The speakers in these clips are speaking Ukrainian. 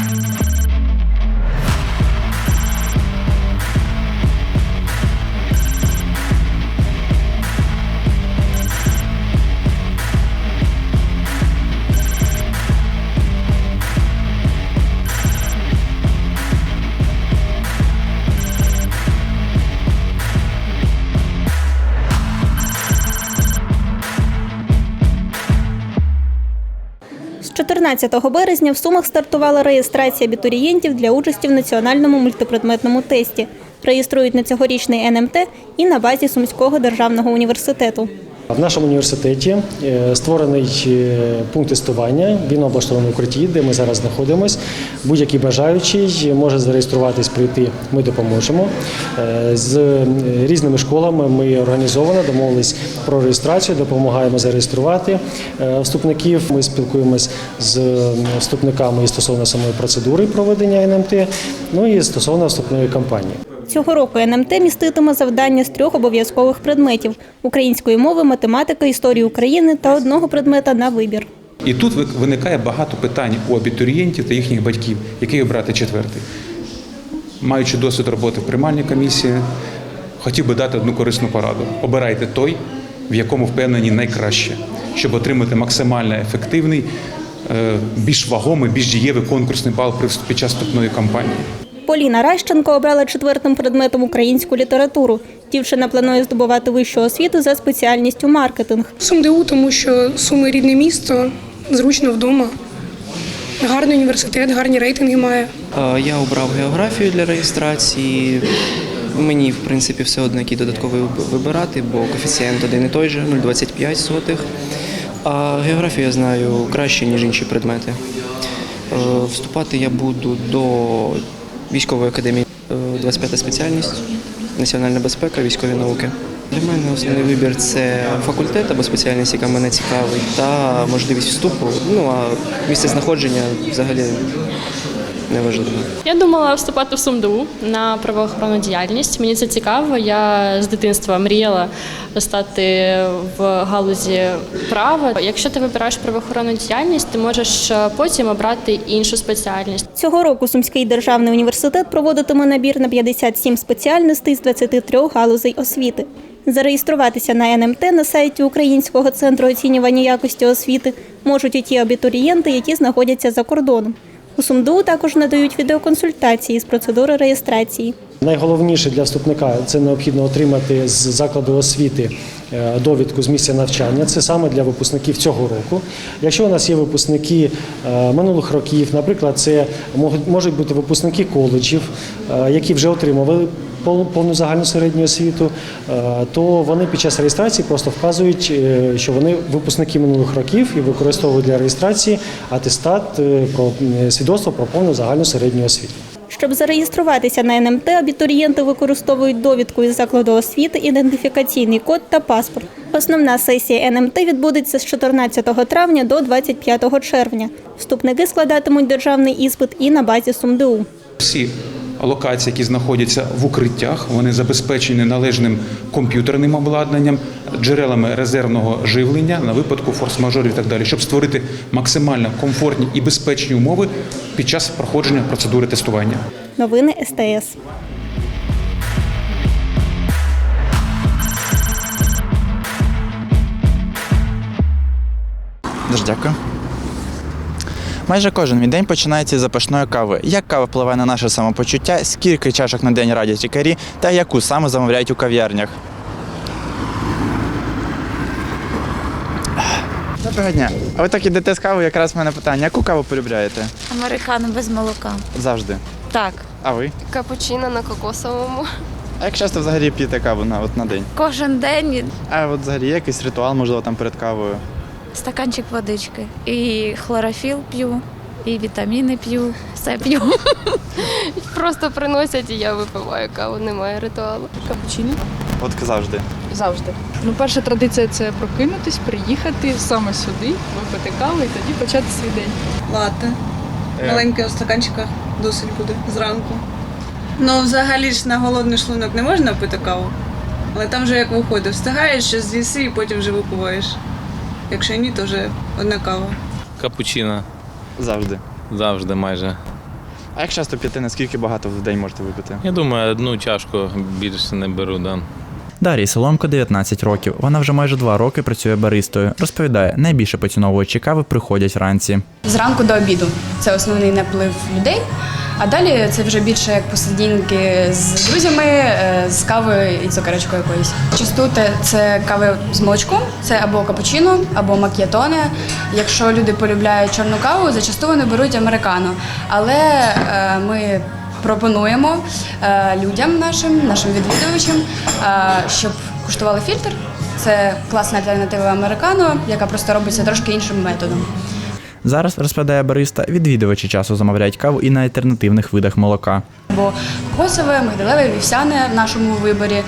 З 14 березня в Сумах стартувала реєстрація абітурієнтів для участі в національному мультипредметному тесті. Реєструють на цьогорічний НМТ і на базі Сумського державного університету. В нашому університеті е, створений е, пункт тестування. Він облаштований в укритті, де ми зараз знаходимося. Будь-який бажаючий може зареєструватись, прийти. Ми допоможемо. Е, З різними школами ми організовано домовились про реєстрацію, допомагаємо зареєструвати вступників. Ми спілкуємось з вступниками і стосовно самої процедури проведення НМТ, ну і стосовно вступної кампанії. Цього року НМТ міститиме завдання з трьох обов'язкових предметів – української мови, математики, історії України та одного предмета на вибір. І тут виникає багато питань у абітурієнтів та їхніх батьків, який обрати четвертий. Маючи досвід роботи в приймальній комісії, хотів би дати одну корисну пораду. Обирайте той, в якому впевнені найкраще, щоб отримати максимально ефективний, е, більш вагомий, більш дієвий конкурсний бал під час вступної кампанії. Поліна Ращенко обрала четвертим предметом українську літературу. Дівчина планує здобувати вищу освіту за спеціальністю маркетинг. СумДУ, тому що Суми рідне місто, зручно вдома. Гарний університет, гарні рейтинги має. Я обрав географію для реєстрації. Мені, в принципі, все одно який додатковий вибирати, бо коефіцієнт один і той же 0,25 сотих. А географію я знаю краще, ніж інші предмети. Е, Вступати я буду до військової академії. Е, 25 спеціальність, національна безпека, військові науки. Для мене основний вибір це факультет або спеціальність, яка мене цікавить, та можливість вступу. Ну а місце знаходження взагалі неважливо. Я думала вступати в СумДУ на правоохоронну діяльність. Мені це цікаво. Я з дитинства мріяла стати в галузі права. Якщо ти вибираєш правоохоронну діяльність, ти можеш е, потім обрати іншу спеціальність. Цього року Сумський державний університет проводитиме набір на 57 спеціальностей з 23 галузей освіти. Зареєструватися на НМТ на сайті Українського центру оцінювання якості освіти можуть і ті абітурієнти, які знаходяться за кордоном. У СумДУ також надають відеоконсультації з процедури реєстрації. Найголовніше для вступника це необхідно отримати з закладу освіти е, довідку з місця навчання. Це саме для випускників цього року. Якщо у нас є випускники е, минулих років, наприклад, це можуть- бути випускники коледжів, е, які вже отримували пол- повну загальну середню освіту, е, то вони під час реєстрації просто вказують, е, що вони випускники минулих років і використовують для реєстрації атестат е, про свідоцтво про повну загальну середню освіту. Щоб зареєструватися на НМТ, абітурієнти використовують довідку із закладу освіти, ідентифікаційний код та паспорт. Основна сесія НМТ відбудеться з 14 травня до 25 червня. Вступники складатимуть державний іспит і на базі СумДУ. Всі локації, які знаходяться в укриттях, вони забезпечені належним комп'ютерним обладнанням, джерелами резервного живлення на випадку форс-мажорів і так далі, щоб створити максимально комфортні і безпечні умови під час проходження процедури тестування. Новини СТС. Дуже дякую. Майже кожен мій день починається із запашної кави. Як кава впливає на наше самопочуття, скільки чашок на день радять лікарі та яку саме замовляють у кав'ярнях. Доброго дня. А ви так ідете з кавою, якраз в мене питання. Яку каву полюбляєте? Американо без молока. Завжди. Так, А ви? Капучино на кокосовому. А як часто взагалі п'єте каву на, от, на день? кожен день А от взагалі є якийсь ритуал, можливо, там перед кавою? Стаканчик водички. І хлорофіл п'ю, і вітаміни п'ю, все п'ю. Просто приносять і я випиваю каву, немає ритуалу. Капучино От завжди. завжди. Ну, перша традиція це прокинутись, приїхати саме сюди, випити каву і тоді почати свій день. Лати. Маленьке у стаканчиках досить буде зранку. Ну, взагалі ж на голодний шлунок не можна пити каву. Але там вже як виходить, встигаєш щось з'їси і потім вже випиваєш. Якщо ні, то вже одна кава. Капучино Завжди. завжди майже. А як часто п'яти, наскільки багато в день можете випити? Я думаю, одну чашку більше не беру, да. Дар'ї Соломко 19 років. Вона вже майже два роки працює баристою. Розповідає, найбільше поціновувачі кави приходять вранці. Зранку до обіду це основний наплив людей. А далі це вже більше як посидінки з друзями, е, з кавою і цукерочкою якоюсь. Частуте це кави з молочком, це або капучино, або мак'ятоне. Якщо люди полюбляють чорну каву, зачасту вони беруть американо. Але е, ми пропонуємо е, людям нашим, нашим відвідувачам, щоб куштували фільтр. Це класна альтернатива американо, яка просто робиться трошки іншим методом. Зараз розповідає бариста, відвідувачі часу замовляють каву і на альтернативних видах молока. Бо кокосове, мигдалеве, вівсяне в нашому виборі.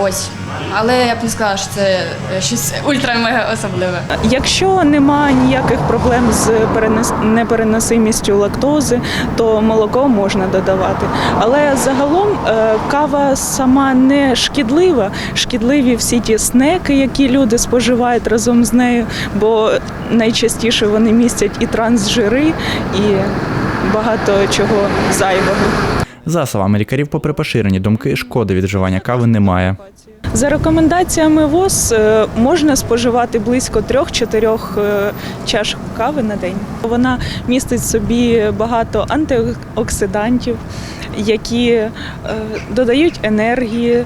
Ось. Але я б не сказала, що це щось ультра-мега особливе. Якщо немає ніяких проблем з перенес- непереносимістю лактози, то молоко можна додавати. Але загалом е, кава сама не шкідлива. Шкідливі всі ті снеки, які люди споживають разом з нею, бо найчастіше вони містять і трансжири, і багато чого зайвого. За словами лікарів, попри поширені думки, шкоди від вживання кави немає. За рекомендаціями ВОЗ е, можна споживати близько 3-4 е, чашок кави на день. Вона містить в собі багато антиоксидантів, які е, додають енергії,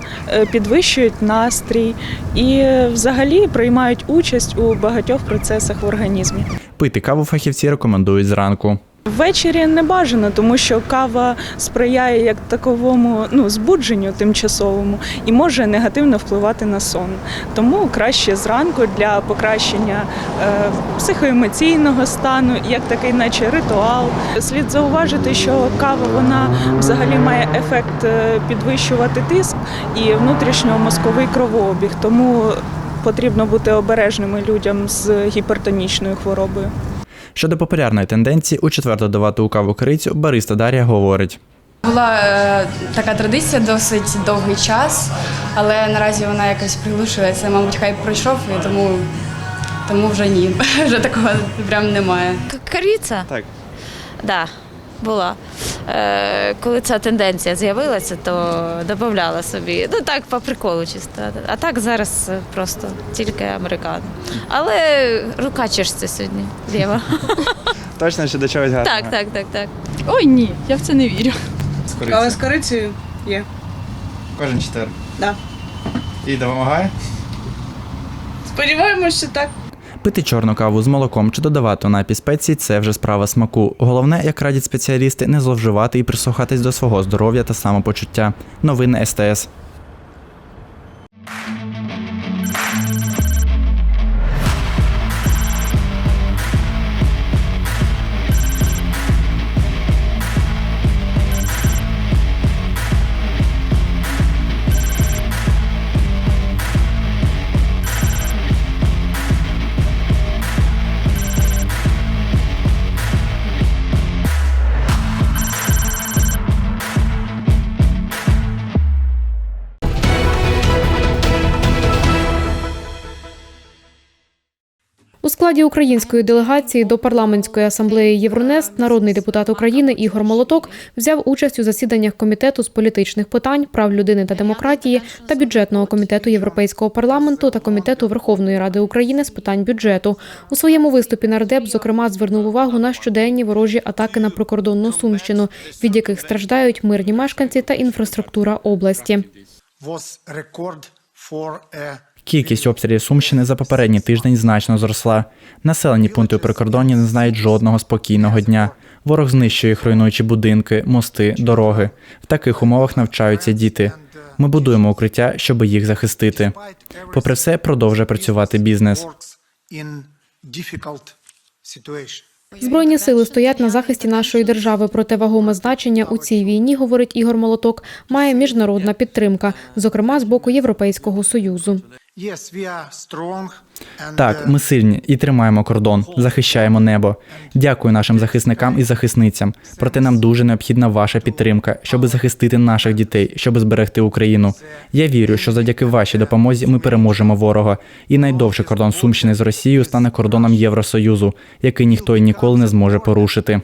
підвищують настрій і взагалі приймають участь у багатьох процесах в організмі. Пити каву фахівці рекомендують зранку. Ввечері не бажано, тому що кава сприяє як таковому ну, збудженню тимчасовому і може негативно впливати на сон. Тому краще зранку для покращення е, психоемоційного стану, як такий, наче ритуал. Слід зауважити, що кава вона взагалі має ефект е, підвищувати тиск і внутрішньомозковий кровообіг. Тому потрібно бути обережними людям з гіпертонічною хворобою. Щодо популярної тенденції, у четверту давати у каву корицю, бариста Дар'я говорить. Була е, така традиція досить довгий час, але наразі вона якось приглушується. Мабуть, хай пройшов, і тому, тому вже ні. Вже такого прям немає. Кориця? Так. Да, була. Е, коли ця тенденція з'явилася, то додавала собі. Ну так, по приколу чисто. А так зараз просто тільки американо. Але рука чешеться сьогодні. Лєва. Точно, що до чогось гарного? Так, так, так, так. Ой, ні, я в це не вірю. Кава з корицею є. Кожен четвер. Да. І допомагає? Сподіваємось, що так. Пити чорну каву з молоком чи додавати напій спеції – це вже справа смаку. Головне, як радять спеціалісти, не зловживати і прислухатись до свого здоров'я та самопочуття. Новини СТС. Складі української делегації до парламентської асамблеї Євронест народний депутат України Ігор Молоток взяв участь у засіданнях комітету з політичних питань, прав людини та демократії та бюджетного комітету Європейського парламенту та комітету Верховної Ради України з питань бюджету. У своєму виступі нардеп зокрема звернув увагу на щоденні ворожі атаки на прикордонну сумщину, від яких страждають мирні мешканці та інфраструктура області. was record for Кількість обстрілів Сумщини за попередній тиждень значно зросла. Населені пункти у прикордонні не знають жодного спокійного дня. Ворог знищує їх, будинки, мости, дороги. В таких умовах навчаються діти. Ми будуємо укриття, щоб їх захистити. Попри все, продовжує працювати бізнес. Збройні сили стоять на захисті нашої держави. Проте вагоме значення у цій війні, говорить Ігор Молоток, має міжнародна підтримка, зокрема з боку Європейського союзу. Так, ми сильні і тримаємо кордон, захищаємо небо. Дякую нашим захисникам і захисницям. Проте нам дуже необхідна ваша підтримка, щоб захистити наших дітей, щоб зберегти Україну. Я вірю, що завдяки вашій допомозі ми переможемо ворога. І найдовший кордон Сумщини з Росією стане кордоном Євросоюзу, який ніхто і ніколи не зможе порушити.